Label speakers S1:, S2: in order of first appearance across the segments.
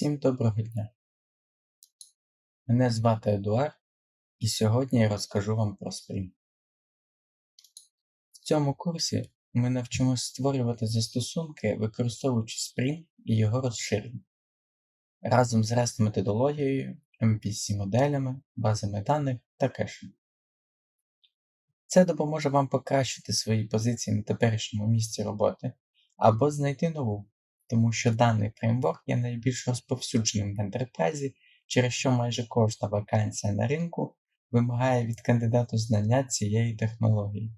S1: Всім доброго дня! Мене звати Едуард, і сьогодні я розкажу вам про Spring. В цьому курсі ми навчимось створювати застосунки, використовуючи Spring і його розширення разом з REST методологією, MPC-моделями, базами даних та кешем. Це допоможе вам покращити свої позиції на теперішньому місці роботи або знайти нову тому що даний фреймворк є найбільш розповсюдженим в ентерпрайзі, через що майже кожна вакансія на ринку вимагає від кандидату знання цієї технології.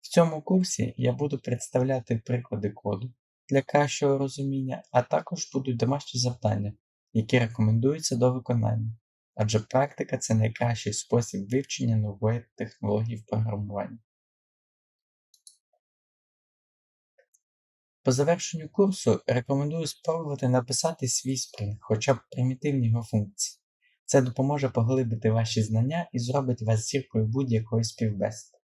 S1: В цьому курсі я буду представляти приклади коду для кращого розуміння, а також будуть домашні завдання, які рекомендуються до виконання, адже практика це найкращий спосіб вивчення нової технології в програмуванні. По завершенню курсу рекомендую спробувати написати свій спринг, хоча б примітивні його функції. Це допоможе поглибити ваші знання і зробить вас зіркою будь-якої співбесіди.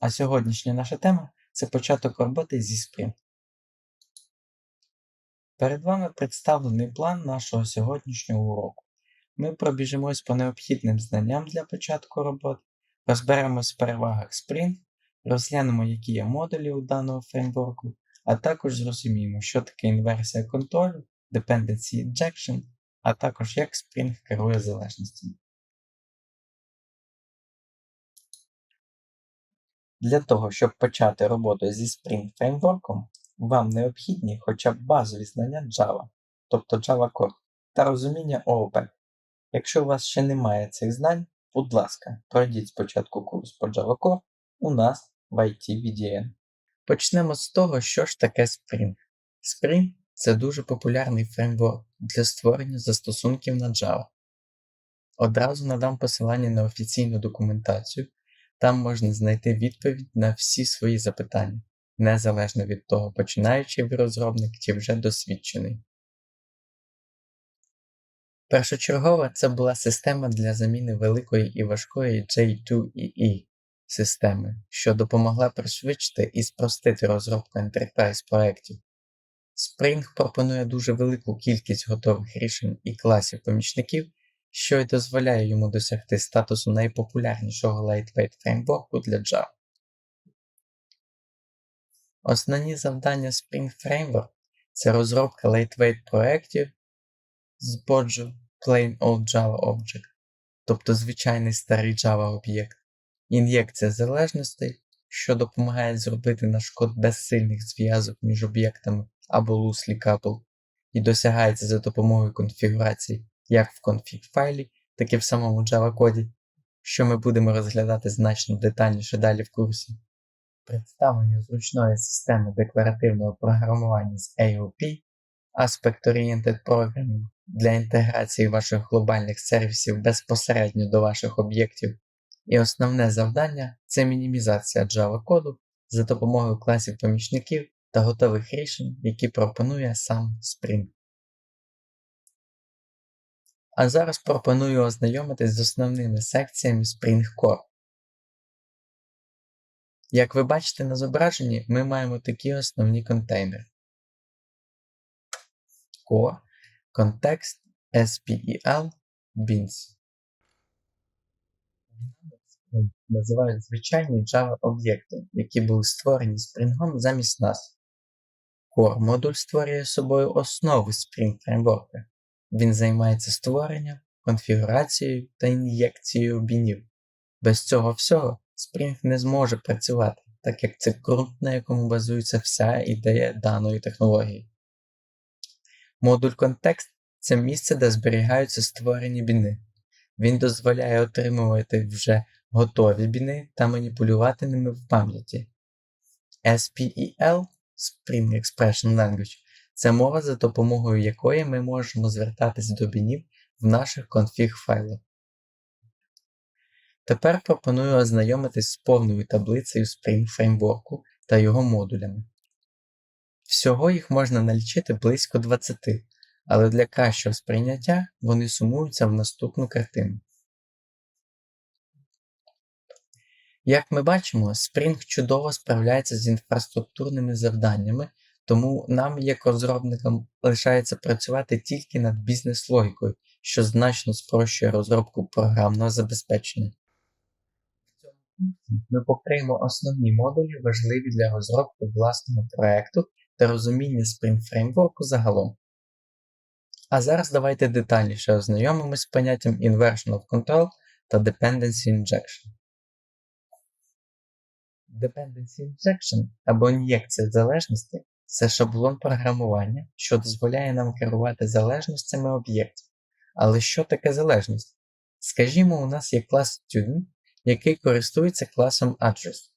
S1: А сьогоднішня наша тема це початок роботи зі спринг. Перед вами представлений план нашого сьогоднішнього уроку. Ми пробіжимось по необхідним знанням для початку роботи, розберемось в перевагах Spring, розглянемо, які є модулі у даного фреймворку а також зрозуміємо, що таке інверсія контролю, dependency injection, а також як Spring керує залежностями. Для того, щоб почати роботу зі Spring фреймворком, вам необхідні хоча б базові знання Java, тобто Java Core, та розуміння ООП. Якщо у вас ще немає цих знань, будь ласка, пройдіть спочатку курс по Java Core у нас в IT VDN. Почнемо з того, що ж таке Spring. Spring це дуже популярний фреймворк для створення застосунків на Java. Одразу надам посилання на офіційну документацію, там можна знайти відповідь на всі свої запитання, незалежно від того, починаючи ви розробник чи вже досвідчений. Першочергова це була система для заміни великої і важкої J2EE системи, що допомогла пришвидшити і спростити розробку enterprise проєктів. Spring пропонує дуже велику кількість готових рішень і класів помічників, що й дозволяє йому досягти статусу найпопулярнішого lightweight фреймворку для Java. Основні завдання Spring Framework це розробка lightweight проєктів з боджу Plain Old Java Object, тобто звичайний старий Java об'єкт, ін'єкція залежностей, що допомагає зробити наш код без сильних зв'язок між об'єктами або loosely coupled, і досягається за допомогою конфігурації як в конфіг файлі, так і в самому Java коді, що ми будемо розглядати значно детальніше далі в курсі. Представлення зручної системи декларативного програмування з AOP, Aspect Oriented Programming для інтеграції ваших глобальних сервісів безпосередньо до ваших об'єктів і основне завдання це мінімізація Java коду за допомогою класів помічників та готових рішень, які пропонує сам Spring. А зараз пропоную ознайомитись з основними секціями Spring Core. Як ви бачите на зображенні, ми маємо такі основні контейнери. Core, Context, SPEL, Beans називають звичайні Java об'єкти, які були створені Spring замість нас. Core модуль створює собою основу Spring фреймворка. Він займається створенням, конфігурацією та ін'єкцією бінів. Без цього всього Spring не зможе працювати, так як це ґрунт, на якому базується вся ідея даної технології. Модуль контекст це місце, де зберігаються створені біни. Він дозволяє отримувати вже готові біни та маніпулювати ними в пам'яті. SPEL Spring Expression Language це мова, за допомогою якої ми можемо звертатись до бінів в наших конфіг файлах. Тепер пропоную ознайомитись з повною таблицею Spring фреймворку та його модулями. Всього їх можна налічити близько 20, але для кращого сприйняття вони сумуються в наступну картину. Як ми бачимо, Spring чудово справляється з інфраструктурними завданнями, Тому нам, як розробникам, лишається працювати тільки над бізнес-логікою, що значно спрощує розробку програмного забезпечення. Ми покриємо основні модулі, важливі для розробки власного проекту та розуміння Spring Framework загалом. А зараз давайте детальніше ознайомимось з поняттям Inversion of Control та Dependency Injection. Dependency Injection або ін'єкція залежності це шаблон програмування, що дозволяє нам керувати залежностями об'єктів. Але що таке залежність? Скажімо, у нас є клас Student, який користується класом Address.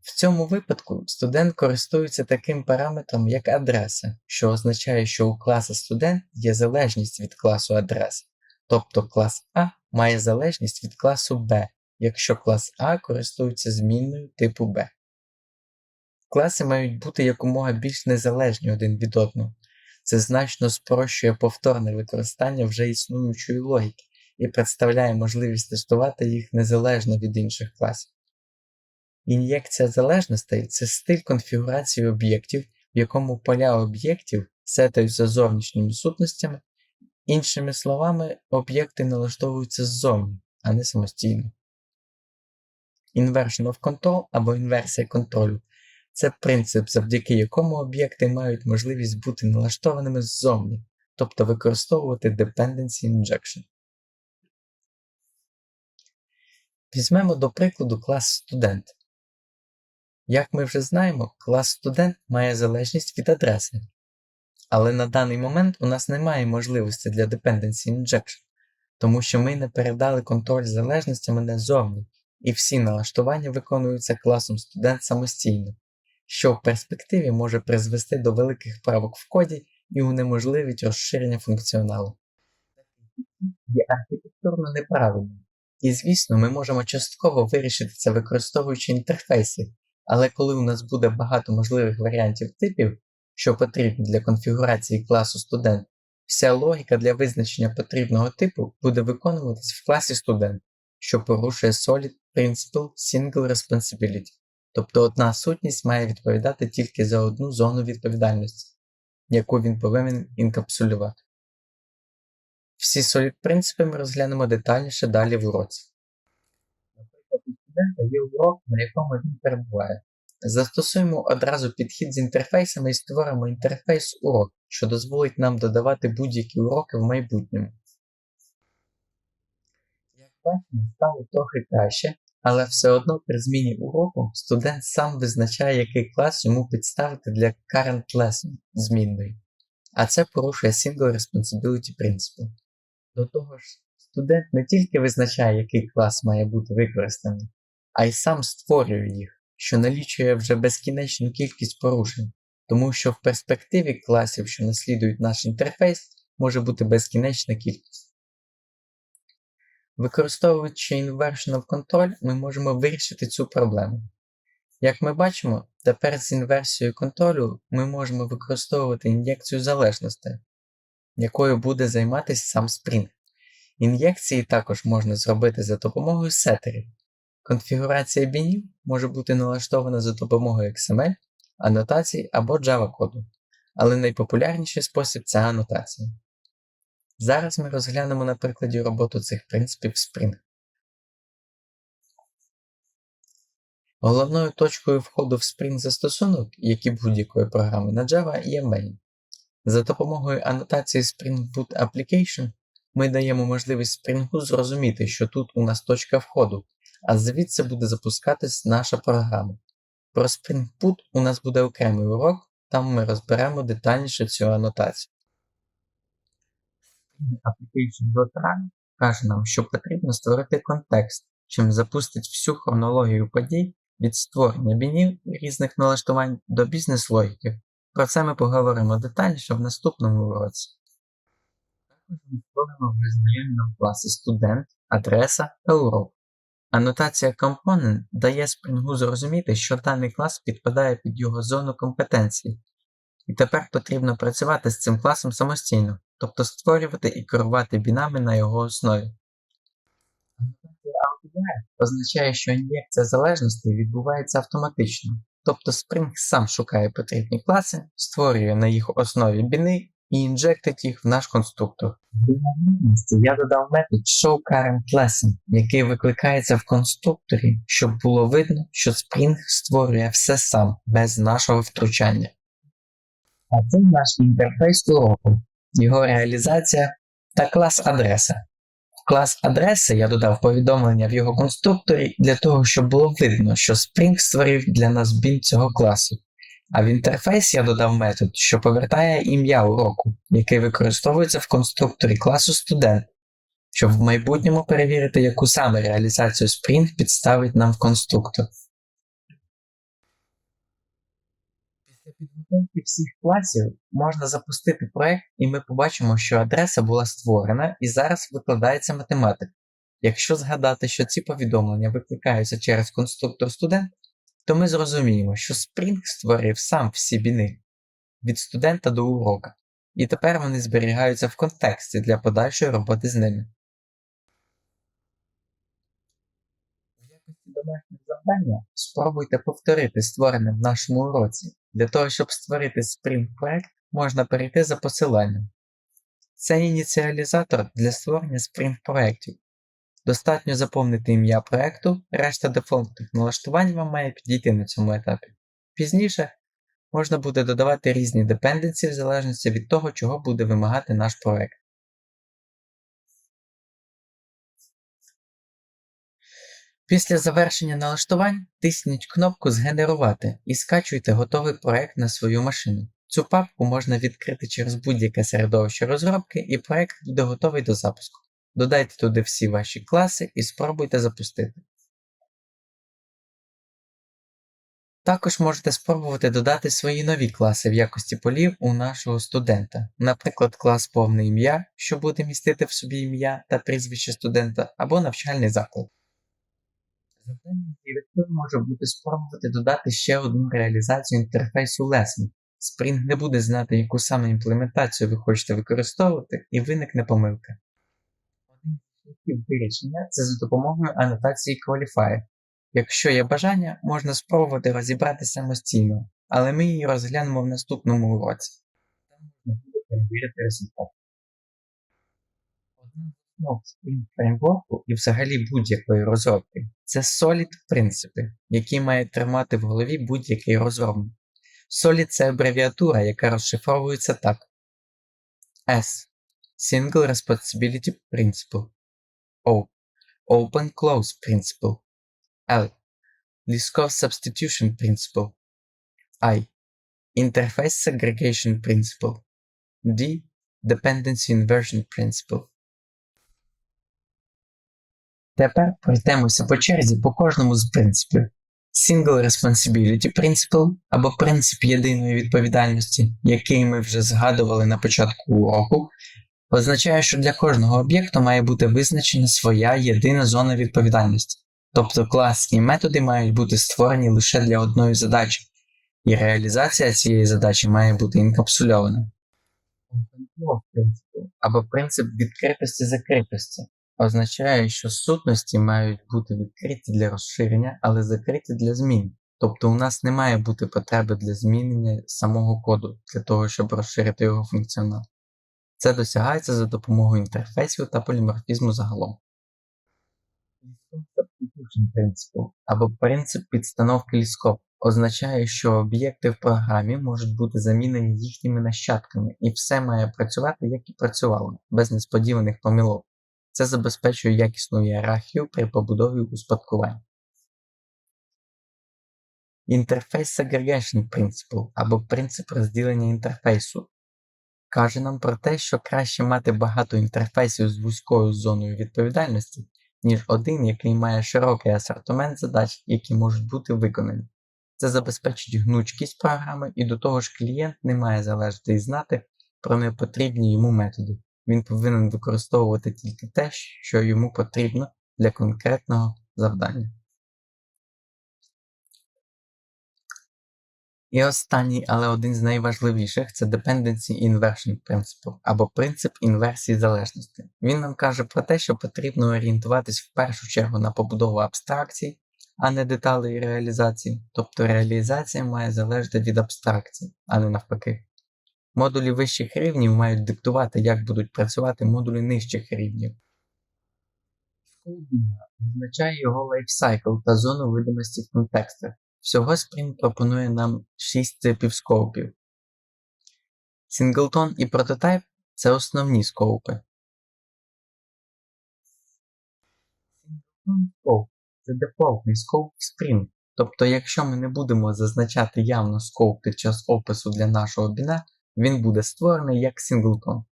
S1: В цьому випадку студент користується таким параметром, як адреса, що означає, що у класа студент є залежність від класу адреса, тобто клас А має залежність від класу Б, якщо клас А користується змінною типу Б. Класи мають бути якомога більш незалежні один від одного. Це значно спрощує повторне використання вже існуючої логіки і представляє можливість тестувати їх незалежно від інших класів. Ін'єкція залежностей це стиль конфігурації об'єктів, в якому поля об'єктів сетають за зовнішніми сутностями, іншими словами, об'єкти налаштовуються ззовні, а не самостійно. Inversion of Control або інверсія контролю це принцип, завдяки якому об'єкти мають можливість бути налаштованими ззовні, тобто використовувати Dependency Injection. Візьмемо до прикладу клас студент. Як ми вже знаємо, клас студент має залежність від адреси. Але на даний момент у нас немає можливості для Dependency Injection, тому що ми не передали контроль залежностями назовні, і всі налаштування виконуються класом студент самостійно, що в перспективі може призвести до великих правок в коді і унеможливить розширення функціоналу. Є архітектурно неправильним. І звісно, ми можемо частково вирішити це використовуючи інтерфейси, але коли у нас буде багато можливих варіантів типів, що потрібні для конфігурації класу студент, вся логіка для визначення потрібного типу буде виконуватись в класі студент, що порушує Solid Principle Single Responsibility, тобто одна сутність має відповідати тільки за одну зону відповідальності, яку він повинен інкапсулювати. Всі Solid принципи ми розглянемо детальніше далі в уроці. Наприклад, у студента є урок, на якому він перебуває. Застосуємо одразу підхід з інтерфейсами і створимо інтерфейс урок, що дозволить нам додавати будь-які уроки в майбутньому. Як бачимо, стало трохи краще, але все одно при зміні уроку студент сам визначає, який клас йому підставити для current lesson змінної, а це порушує Single Responsibility Principle. До того ж, студент не тільки визначає, який клас має бути використаний, а й сам створює їх, що налічує вже безкінечну кількість порушень, тому що в перспективі класів, що наслідують наш інтерфейс, може бути безкінечна кількість. Використовуючи Inversion Control, ми можемо вирішити цю проблему. Як ми бачимо, тепер з інверсією контролю ми можемо використовувати ін'єкцію залежностей, якою буде займатися сам Spring. Ін'єкції також можна зробити за допомогою сетерів. Конфігурація бінів може бути налаштована за допомогою XML, анотацій або Java коду, але найпопулярніший спосіб це анотація. Зараз ми розглянемо на прикладі роботу цих принципів Spring. Головною точкою входу в Spring застосунок, як і будь-якої програми на Java, є main. За допомогою анотації Spring Boot Application ми даємо можливість Spring зрозуміти, що тут у нас точка входу, а звідси буде запускатись наша програма. Про Spring Boot у нас буде окремий урок, там ми розберемо детальніше цю анотацію. Application.run каже нам, що потрібно створити контекст, чим запустить всю хронологію подій від створення бінів різних налаштувань до бізнес-логіки. Про це ми поговоримо детальніше в наступному уроці. Також ми створимо вже знайомі нам класи студент, адреса та урок. Анотація Component дає Spring зрозуміти, що даний клас підпадає під його зону компетенції, і тепер потрібно працювати з цим класом самостійно, тобто створювати і керувати бінами на його основі. Анотація означає, що ін'єкція залежностей відбувається автоматично. Тобто Spring сам шукає потрібні класи, створює на їх основі біни і інжектить їх в наш конструктор. Я додав метод ShowCurrentLesson, який викликається в конструкторі, щоб було видно, що Spring створює все сам, без нашого втручання. А це наш інтерфейс уроку, його реалізація та клас адреса. В клас адреси я додав повідомлення в його конструкторі для того, щоб було видно, що Spring створив для нас бін цього класу. А в інтерфейс я додав метод, що повертає ім'я уроку, який використовується в конструкторі класу студент, щоб в майбутньому перевірити, яку саме реалізацію Spring підставить нам в конструктор. Після підготовки всіх класів можна запустити проект, і ми побачимо, що адреса була створена і зараз викладається математика. Якщо згадати, що ці повідомлення викликаються через конструктор студент, то ми зрозуміємо, що Spring створив сам всі біни від студента до урока, і тепер вони зберігаються в контексті для подальшої роботи з ними. В якості домашнього завдання спробуйте повторити створене в нашому уроці. Для того, щоб створити Spring проект, можна перейти за посиланням. Це ініціалізатор для створення Spring проєктів. Достатньо заповнити ім'я проекту, решта дефолтних налаштувань вам має підійти на цьому етапі. Пізніше можна буде додавати різні депенденції в залежності від того, чого буде вимагати наш проект. Після завершення налаштувань тисніть кнопку Згенерувати і скачуйте готовий проект на свою машину. Цю папку можна відкрити через будь-яке середовище розробки, і проект буде готовий до запуску. Додайте туди всі ваші класи і спробуйте запустити. Також можете спробувати додати свої нові класи в якості полів у нашого студента, наприклад, клас повне ім'я, що буде містити в собі ім'я та прізвище студента, або навчальний заклад. Завданням директор може бути спробувати додати ще одну реалізацію інтерфейсу Lesson. Spring не буде знати, яку саме імплементацію ви хочете використовувати, і виникне помилка. Вирішення це за допомогою анотації Qualifier. Якщо є бажання, можна спробувати розібрати самостійно, але ми її розглянемо в наступному уроці. Там можна буде перевірити результат. Одна з основ Spring фреймворку і взагалі будь-якої розробки це Solid принципи, які має тримати в голові будь-який розробник. Solid це абревіатура, яка розшифровується так: S. Single Responsibility Principle O. Open Close Principle L. Liskov Substitution Principle I. Interface Segregation Principle D. Dependency Inversion Principle Тепер пройдемося по черзі по кожному з принципів. Single Responsibility Principle або принцип єдиної відповідальності, який ми вже згадували на початку уроку, означає, що для кожного об'єкту має бути визначена своя єдина зона відповідальності. Тобто клас і методи мають бути створені лише для одної задачі, і реалізація цієї задачі має бути інкапсульована. Або принцип відкритості закритості означає, що сутності мають бути відкриті для розширення, але закриті для змін. Тобто у нас не має бути потреби для змінення самого коду для того, щоб розширити його функціонал. Це досягається за допомогою інтерфейсів та поліморфізму загалом. Principle або принцип підстановки ліскоп означає, що об'єкти в програмі можуть бути замінені їхніми нащадками, і все має працювати, як і працювало, без несподіваних помилок. Це забезпечує якісну ієрархію при побудові успадкувань. Interface Segregation Principle або принцип розділення інтерфейсу каже нам про те, що краще мати багато інтерфейсів з вузькою зоною відповідальності, ніж один, який має широкий асортимент задач, які можуть бути виконані. Це забезпечить гнучкість програми, і до того ж клієнт не має залежати і знати про непотрібні йому методи. Він повинен використовувати тільки те, що йому потрібно для конкретного завдання. І останній, але один з найважливіших це Dependency Inversion Principle або принцип інверсії залежності. Він нам каже про те, що потрібно орієнтуватись в першу чергу на побудову абстракцій, а не деталей реалізації. Тобто реалізація має залежати від абстракцій, а не навпаки. Модулі вищих рівнів мають диктувати, як будуть працювати модулі нижчих рівнів. Визначає його лайфсайкл та зону видимості в контекстах. Всього Spring пропонує нам 6 типів скоупів. Сінглтон і прототайп це основні скоупи. Сінглтон скоуп це дефолтний скоуп в Spring. Тобто, якщо ми не будемо зазначати явно скоуп під час опису для нашого біна, він буде створений як сінглтон.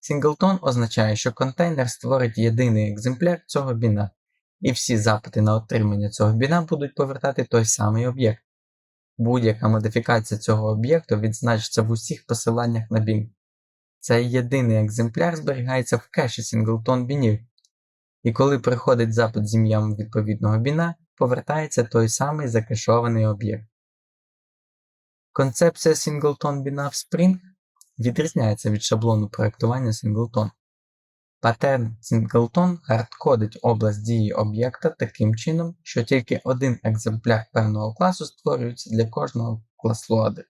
S1: Сінглтон означає, що контейнер створить єдиний екземпляр цього біна, і всі запити на отримання цього біна будуть повертати той самий об'єкт. Будь-яка модифікація цього об'єкту відзначиться в усіх посиланнях на бін. Цей єдиний екземпляр зберігається в кеші сінглтон бінів, і коли приходить запит з ім'ям відповідного біна, повертається той самий закешований об'єкт. Концепція сінглтон біна в Spring відрізняється від шаблону проєктування сінглтон. Паттерн Singleton хардкодить область дії об'єкта таким чином, що тільки один екземпляр певного класу створюється для кожного клас-лоади.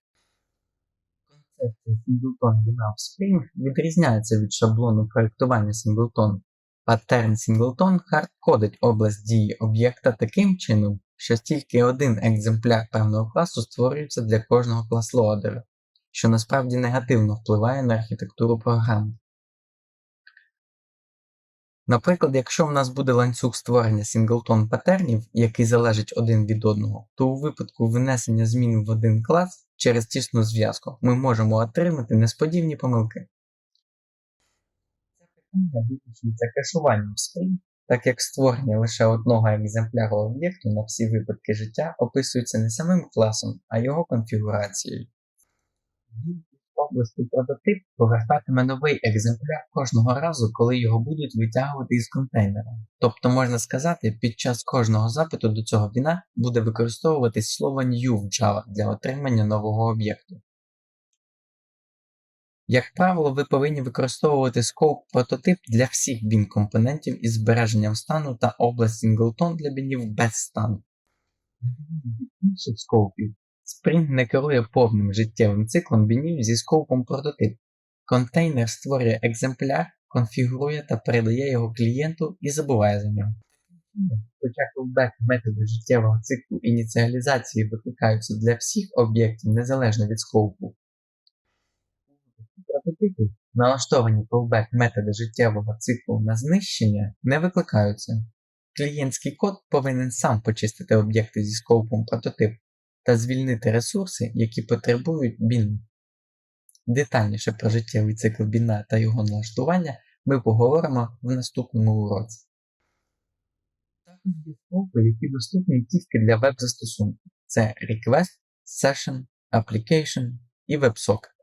S1: Концепція Singleton Binary Spring відрізняється від шаблону проєктування Singleton. Паттерн Singleton хардкодить область дії об'єкта таким чином, що тільки один екземпляр певного класу створюється для кожного клас-лоадера, що насправді негативно впливає на архітектуру програми. Наприклад, якщо в нас буде ланцюг створення сінглтон патернів, який залежить один від одного, то у випадку внесення змін в один клас через тісну зв'язку ми можемо отримати несподівні помилки. Це питання вирішується кешуванням Spring, так як створення лише одного екземпляру об'єкту на всі випадки життя описується не самим класом, а його конфігурацією області прототип повертатиме новий екземпляр кожного разу, коли його будуть витягувати із контейнера. Тобто, можна сказати, під час кожного запиту до цього біна буде використовуватись слово new в Java для отримання нового об'єкту. Як правило, ви повинні використовувати scope прототип для всіх бін компонентів із збереженням стану та область singleton для бінів без стану. Інших скопів Spring не керує повним життєвим циклом бінів зі скопом прототип. Контейнер створює екземпляр, конфігурує та передає його клієнту і забуває за нього. Хоча callback методи життєвого циклу ініціалізації викликаються для всіх об'єктів незалежно від скопу. Прототипи, налаштовані callback методи життєвого циклу на знищення, не викликаються. Клієнтський код повинен сам почистити об'єкти зі скопом прототип та звільнити ресурси, які потребують бін. Детальніше про життєвий цикл біна та його налаштування ми поговоримо в наступному уроці. Також є скопи, які доступні тільки для веб-застосунків. Це Request, Session, Application і WebSocket.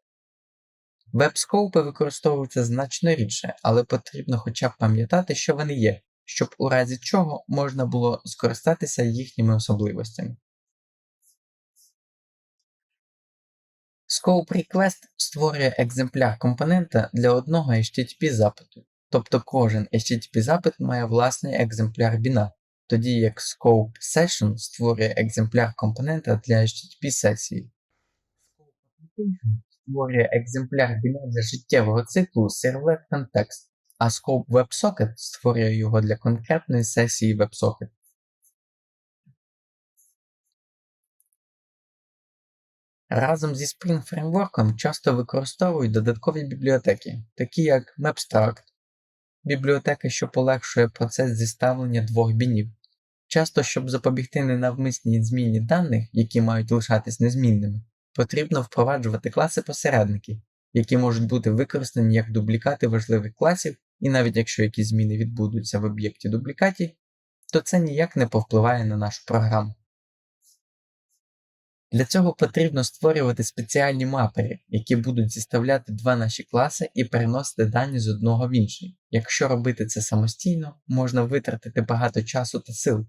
S1: Веб-скопи використовуються значно рідше, але потрібно хоча б пам'ятати, що вони є, щоб у разі чого можна було скористатися їхніми особливостями. Scope Request створює екземпляр компонента для одного HTTP запиту, тобто кожен HTTP запит має власний екземпляр біна, тоді як Scope Session створює екземпляр компонента для HTTP сесії. Scope Application створює екземпляр біна для життєвого циклу Servlet Context, а Scope WebSocket створює його для конкретної сесії WebSocket. Разом зі Spring Framework часто використовують додаткові бібліотеки, такі як Mapstract, бібліотека, що полегшує процес зіставлення двох бінів. Часто, щоб запобігти ненавмисній зміні даних, які мають лишатись незмінними, потрібно впроваджувати класи посередники, які можуть бути використані як дублікати важливих класів, і навіть якщо якісь зміни відбудуться в об'єкті дублікаті, то це ніяк не повпливає на нашу програму. Для цього потрібно створювати спеціальні мапери, які будуть зіставляти два наші класи і переносити дані з одного в інший. Якщо робити це самостійно, можна витратити багато часу та сил,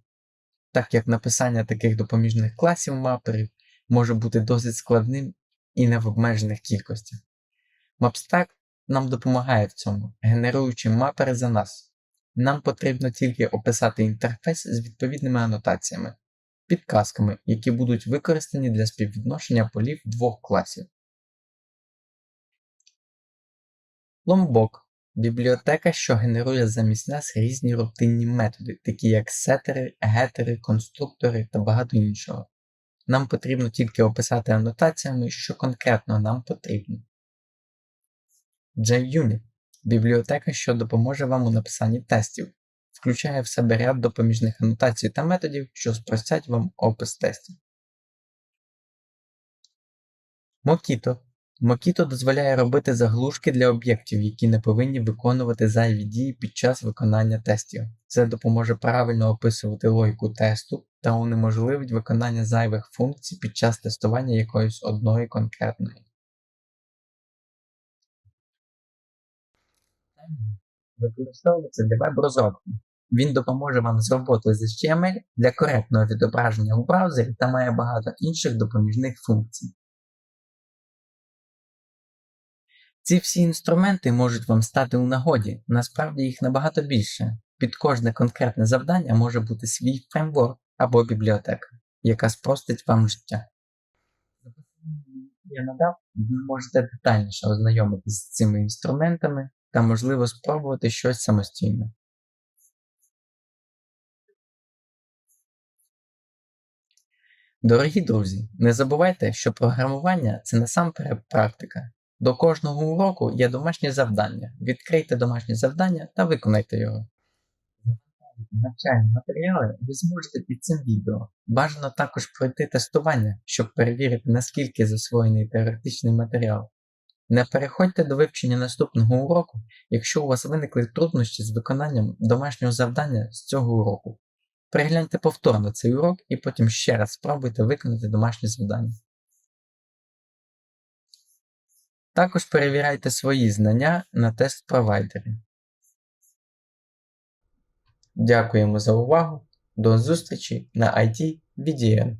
S1: так як написання таких допоміжних класів маперів може бути досить складним і не в обмежених кількостях. Mapstack нам допомагає в цьому, генеруючи мапери за нас. Нам потрібно тільки описати інтерфейс з відповідними анотаціями, підказками, які будуть використані для співвідношення полів двох класів. Lombok – бібліотека, що генерує замість нас різні рутинні методи, такі як сетери, гетери, конструктори та багато іншого. Нам потрібно тільки описати анотаціями, що конкретно нам потрібно. JUnit – бібліотека, що допоможе вам у написанні тестів, включає в себе ряд допоміжних анотацій та методів, що спростять вам опис тестів. Mockito Mockito дозволяє робити заглушки для об'єктів, які не повинні виконувати зайві дії під час виконання тестів. Це допоможе правильно описувати логіку тесту та унеможливить виконання зайвих функцій під час тестування якоїсь одної конкретної. Використовується для веб-розробки. Він допоможе вам з роботою з HTML для коректного відображення у браузері та має багато інших допоміжних функцій. Ці всі інструменти можуть вам стати у нагоді, насправді їх набагато більше. Під кожне конкретне завдання може бути свій фреймворк або бібліотека, яка спростить вам життя. Я надав, ви можете детальніше ознайомитися з цими інструментами та, можливо, спробувати щось самостійно. Дорогі друзі, не забувайте, що програмування це насамперед практика. До кожного уроку є домашнє завдання. Відкрийте домашнє завдання та виконайте його. Навчальні матеріали ви зможете під цим відео. Бажано також пройти тестування, щоб перевірити, наскільки засвоєний теоретичний матеріал. Не переходьте до вивчення наступного уроку, якщо у вас виникли труднощі з виконанням домашнього завдання з цього уроку. Перегляньте повторно цей урок і потім ще раз спробуйте виконати домашнє завдання. Також перевіряйте свої знання на тест провайдері. Дякуємо за увагу. До зустрічі на IT VDN.